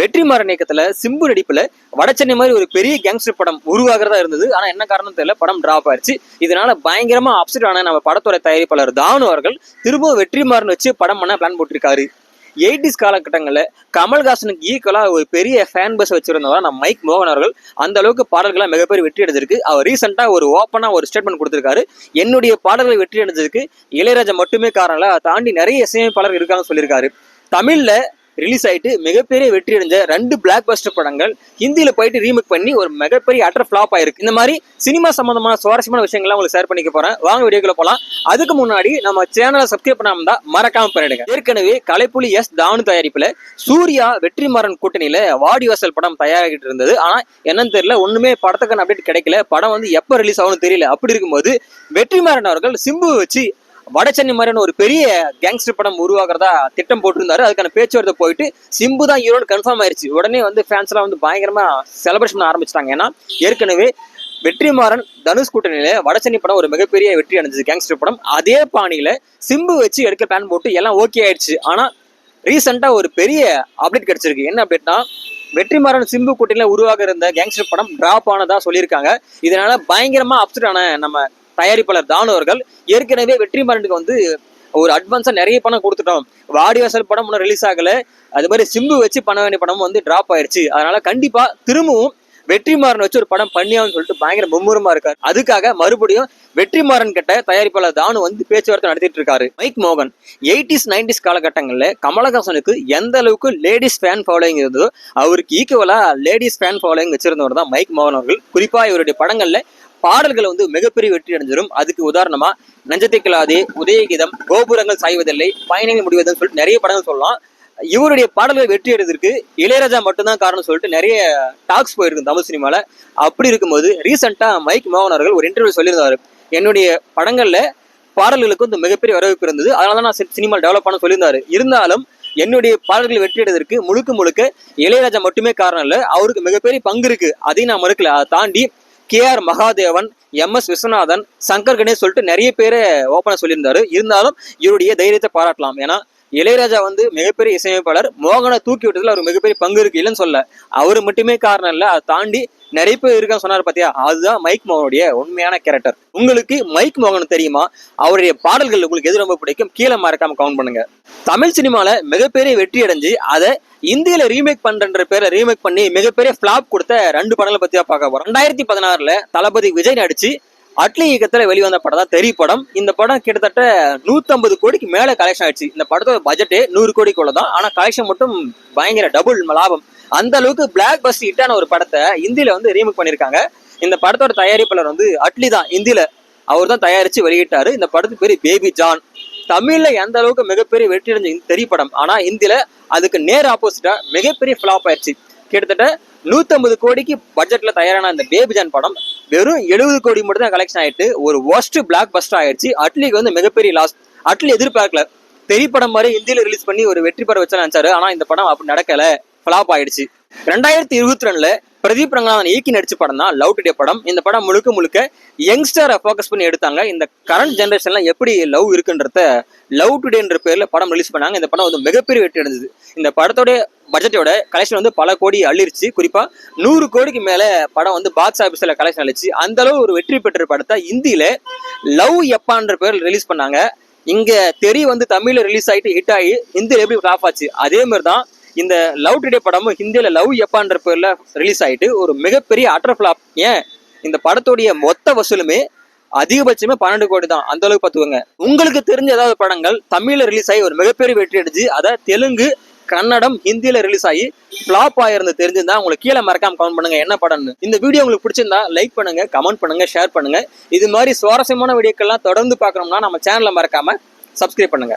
வெற்றிமாறன் இயக்கத்துல சிம்பு நடிப்புல வடச்சென்னை மாதிரி ஒரு பெரிய கேங்ஸ்டர் படம் உருவாகிறதா இருந்தது. ஆனா என்ன காரணம் தெரியல படம் டிராப் ஆயிருச்சு. இதனால பயங்கரமா அப்செட் ஆன நம்ம படத்தோட தயாரிப்பாளர் தானு அவர்கள் திரும்பவும் வெற்றிமாறன் வச்சு படம் பண்ண பிளான் போட்டிருக்காரு. எயிட்டிஸ் காலகட்டங்களில் கமல்ஹாசனுக்கு ஈக்குவலாக ஒரு பெரிய ஃபேன் பஸ் வச்சிருந்தவர் நம்ம மைக் மோகன் அவர்கள். அந்த அளவுக்கு பாடல்களாக மிகப்பெரிய வெற்றி அடைஞ்சிருக்கு. அவர் ரீசெண்டாக ஒரு ஓப்பனாக ஒரு ஸ்டேட்மெண்ட் கொடுத்துருக்காரு. என்னுடைய பாடல்கள் வெற்றி அடைஞ்சதுக்கு இளையராஜா மட்டுமே காரணம் இல்லை அதை தாண்டி நிறைய இசையமைப்பாளர்கள் இருக்காங்கன்னு சொல்லியிருக்காரு. தமிழில் ரிலீஸ் ஆயிட்டு மிகப்பெரிய வெற்றி அடைஞ்ச ரெண்டு பிளாக் பஸ்டர் படங்கள் ஹிந்தியில போயிட்டு ரீமேக் பண்ணி ஒரு மிகப்பெரிய அட்டர் ஃபிளாப் ஆயிருக்கு. இந்த மாதிரி சினிமா சம்பந்தமான சுவாரஸ்யமான விஷயங்கள்லாம் உங்களுக்கு ஷேர் பண்ணிக்க போறேன். வாங்க வீடியோக்குள்ள போலாம். அதுக்கு முன்னாடி நம்ம சேனலை சப்ஸ்கிரைப் பண்ணாம தான் மறக்காம பண்ணிடுங்க. ஏற்கனவே கலைப்புலி எஸ் தானு தயாரிப்புல சூர்யா வெற்றிமாறன் கூட்டணியில வாடிவாசல் படம் தயாராகிட்டு இருந்தது. ஆனா என்னன்னு தெரியல ஒண்ணுமே படத்துக்கான அப்டேட் கிடைக்கல. படம் வந்து எப்போ ரிலீஸ் ஆகும்னு தெரியல. அப்படி இருக்கும்போது வெற்றிமாறன் அவர்கள் சிம்பு வச்சு வடச்சென்னை மாதிரியான ஒரு பெரிய கேங்ஸ்டர் படம் உருவாக்குறதா திட்டம் போட்டிருந்தாரு. அதுக்கான பேச்சுவார்த்தை போயிட்டு சிம்பு தான் ஹீரோன்னு கன்ஃபார்ம் ஆயிருச்சு. உடனே வந்து ஃபேன்ஸ் எல்லாம் வந்து பயங்கரமா செலிப்ரேஷன் பண்ண ஆரம்பிச்சிட்டாங்க. ஏன்னா ஏற்கனவே வெற்றிமாறன் தனுஷ் கூட்டணியில வடசென்னை படம் ஒரு மிகப்பெரிய வெற்றி அடைஞ்சது கேங்ஸ்டர் படம். அதே பாணியில சிம்பு வச்சு எடுக்க பிளான் போட்டு எல்லாம் ஓகே ஆயிடுச்சு ஆனா ரீசெண்டா ஒரு பெரிய அப்டேட் கிடைச்சிருக்கு. என்ன அப்டேட்னா வெற்றிமாறன் சிம்பு கூட்டணியில உருவாக இருந்த கேங்ஸ்டர் படம் டிராப் ஆனதா சொல்லியிருக்காங்க. இதனால பயங்கரமா அப்செட் ஆன நம்ம தயாரிப்பாளர் தானு அவர்கள். ஏற்கனவே வெற்றிமாறனுக்கு வந்து ஒரு அட்வான்ஸாக நிறைய பணம் கொடுத்துட்டோம். வாடிவாசல் படம் இன்னும் ரிலீஸ் ஆகலை. அது மாதிரி சிம்பு வச்சு பண்ண வேண்டிய படம் வந்து ட்ராப் ஆயிடுச்சு. அதனால கண்டிப்பாக திரும்பவும் வெற்றிமாறன் வச்சு ஒரு படம் பண்ணியான்னு சொல்லிட்டு பயங்கர மும்முரமா இருக்காரு. அதுக்காக மறுபடியும் வெற்றிமாறன் கிட்ட தயாரிப்பாளர் தானு வந்து பேச்சுவார்த்தை நடத்திட்டு இருக்காரு. மைக் மோகன். எயிட்டிஸ் நைன்டிஸ் காலகட்டங்களில் கமலஹாசனுக்கு எந்த அளவுக்கு லேடிஸ் ஃபேன் ஃபாலோயிங் இருந்ததோ அவருக்கு ஈக்குவலா லேடிஸ் ஃபேன் ஃபாலோயிங் வச்சிருந்தவர் தான் மைக் மோகன் அவர்கள். குறிப்பா இவருடைய படங்கள்ல பாடல்கள் வந்து மிகப்பெரிய வெற்றி அடைஞ்சிடும் அதுக்கு உதாரணமா நஞ்சத்தை கிளாதே உதயகீதம் கோபுரங்கள் சாய்வதில்லை பயணங்கள் முடிவதுன்னு சொல்லிட்டு நிறைய படங்கள் சொல்லலாம். இவருடைய பாடல்கள் வெற்றி அடைவதற்கு இளையராஜா மட்டும்தான் காரணம் சொல்லிட்டு நிறைய டாக்ஸ் போயிருக்கு தமிழ் சினிமால. அப்படி இருக்கும்போது ரீசெண்டா மைக் மோகன் அவர்கள் ஒரு இன்டர்வியூ சொல்லியிருந்தாரு. என்னுடைய படங்கள்ல பாடல்களுக்கு வந்து மிகப்பெரிய வரவேற்பு இருந்தது. அதனால தான் நான் சினிமா டெவலப் பண்ண சொல்லியிருந்தாரு. இருந்தாலும் என்னுடைய பாடல்கள் வெற்றி அடைவதற்கு முழுக்க முழுக்க இளையராஜா மட்டுமே காரணம் இல்லை அவருக்கு மிகப்பெரிய பங்கு இருக்கு. அதையும் நான் மறுக்கல. அதை தாண்டி K R Mahadevan M S Viswanathan Shankar Ganesh சொல்லிட்டு நிறைய பேர் ஓப்பனாக சொல்லியிருந்தாரு. இருந்தாலும் இவருடைய தைரியத்தை பாராட்டலாம். ஏன்னா இளையராஜா வந்து மிகப்பெரிய இசையமைப்பாளர். மோகனை தூக்கி விட்டதுல அவர் மிகப்பெரிய பங்கு இருக்கு இல்லைன்னு சொல்ல அவர் மட்டுமே காரணம் இல்லை. அதை தாண்டி நிறைய பேர் இருக்கான்னு சொன்னார் பாத்தியா? அதுதான் மைக் மோகனுடைய உண்மையான கேரக்டர் உங்களுக்கு மைக் மோகன் தெரியுமா? அவருடைய பாடல்கள் உங்களுக்கு எது ரொம்ப பிடிக்கும்? கீழே மறக்காம கவுண்ட் பண்ணுங்க. தமிழ் சினிமால மிகப்பெரிய வெற்றி அடைஞ்சு அதை இந்தியில ரீமேக் பண்ற பேர்ல ரீமேக் பண்ணி மிகப்பெரிய ஃபிளாப் கொடுத்த ரெண்டு படங்களை பத்தியா பார்க்க போறோம். ரெண்டாயிரத்தி பதினாறுல தளபதி விஜய் நடிச்சு அட்லி இயக்கத்துல வெளிவந்த படம் தான் தெரி படம். இந்த படம் கிட்டத்தட்ட நூத்தம்பது கோடிக்கு மேல கலெக்ஷன் ஆயிடுச்சு. இந்த படத்தோட பட்ஜெட்டே நூறு கோடிக்குள்ள தான் ஆனா கலெக்ஷன் மட்டும் பயங்கர டபுள் லாபம். அந்த அளவுக்கு பிளாக் பஸ் ஹிட்டான ஒரு படத்தை இந்தியில வந்து ரீமேக் பண்ணிருக்காங்க இந்த படத்தோட தயாரிப்பாளர் வந்து அட்லி தான். இந்தியில அவர் தான் தயாரிச்சு வெளியிட்டாரு. இந்த படத்துக்கு பேரு பேபி ஜான். தமிழ்ல எந்த அளவுக்கு மிகப்பெரிய வெற்றி அடைஞ்ச திரைப்படம் ஆனா இந்தியில அதுக்கு நேர் ஆப்போசிட்டா மிகப்பெரிய ஃபிளாப் ஆயிடுச்சு. கிட்டத்தட்ட நூத்தம்பது கோடிக்கு பட்ஜெட்ல தயாரான அந்த பேபி ஜான் படம் வெறும் எழுபது கோடி மட்டும் தான் கலெக்ஷன் ஆயிட்டு ஒரு ஒர்ஸ்ட் பிளாக் பஸ்டர் ஆயிடுச்சு. அட்லிக்கு வந்து மிகப்பெரிய லாஸ் அட்லி எதிர்பார்க்கல. பெரிய படம் மாதிரி இந்தியில ரிலீஸ் பண்ணி ஒரு வெற்றி பெற வச்சா நினைச்சாரு. ஆனா இந்த படம் அப்படி நடக்கல. ஃபிளாப் ஆயிடுச்சு. ரெண்டாயிரத்தி இருபத்தி ரெண்டுல பிரதீப் ரங்கநாதன் இயக்கி நடிச்ச படம் தான் லவ் டுடே படம். இந்த படம் முழுக்க முழுக்க யங்ஸ்டரை ஃபோக்கஸ் பண்ணி எடுத்தாங்க. இந்த கரண்ட் ஜென்ரேஷன்ல எப்படி லவ் இருக்குன்றத லவ் டுடேன்ற பேர்ல படம் ரிலீஸ் பண்ணாங்க. இந்த படம் வந்து மிகப்பெரிய வெற்றி அடைஞ்சது. இந்த படத்தோட பட்ஜெட்டோட கலெக்ஷன் வந்து பல கோடி அள்ளிருச்சு. குறிப்பாக நூறு கோடிக்கு மேலே படம் வந்து பாக்ஸ் ஆஃபீஸில் கலெக்ஷன் அழிச்சு அந்தளவு ஒரு வெற்றி பெற்ற படத்தை இந்தியில் லவ் எப்பான்ற பேர் ரிலீஸ் பண்ணாங்க. இங்கே தெரி வந்து தமிழில் ரிலீஸ் ஆகிட்டு ஹிட் ஆகி ஹிந்தியில் எப்படி ஃப்ளாப் ஆச்சு? அதே மாதிரி தான் இந்த லவ் டுடே படமும் ஹிந்தியில் லவ் எப்பான்ற பேரில் ரிலீஸ் ஆகிட்டு ஒரு மிகப்பெரிய அட்டர் ஃப்ளாப் ஏன்? இந்த படத்துடைய மொத்த வசூலுமே அதிகபட்சமே பன்னெண்டு கோடி தான். அந்த அளவுக்கு பார்த்துக்கோங்க. உங்களுக்கு தெரிஞ்ச ஏதாவது படங்கள் தமிழில் ரிலீஸ் ஆகி ஒரு மிகப்பெரிய வெற்றி அடிச்சு அதை தெலுங்கு கன்னடம் ஹிந்தியில ரிலீஸ் ஆகி ஃபிளாப் ஆயிருந்து தெரிஞ்சிருந்தா உங்களுக்கு கீழே மறக்காம கமெண்ட் பண்ணுங்க. என்ன படம்னு. இந்த வீடியோ உங்களுக்கு பிடிச்சிருந்தா லைக் பண்ணுங்க கமெண்ட் பண்ணுங்க ஷேர் பண்ணுங்க. இது மாதிரி சுவாரஸ்யமான வீடியோக்கள்லாம் தொடர்ந்து பார்க்கணும்னா நம்ம சேனலை மறக்காம சப்ஸ்கிரைப் பண்ணுங்க.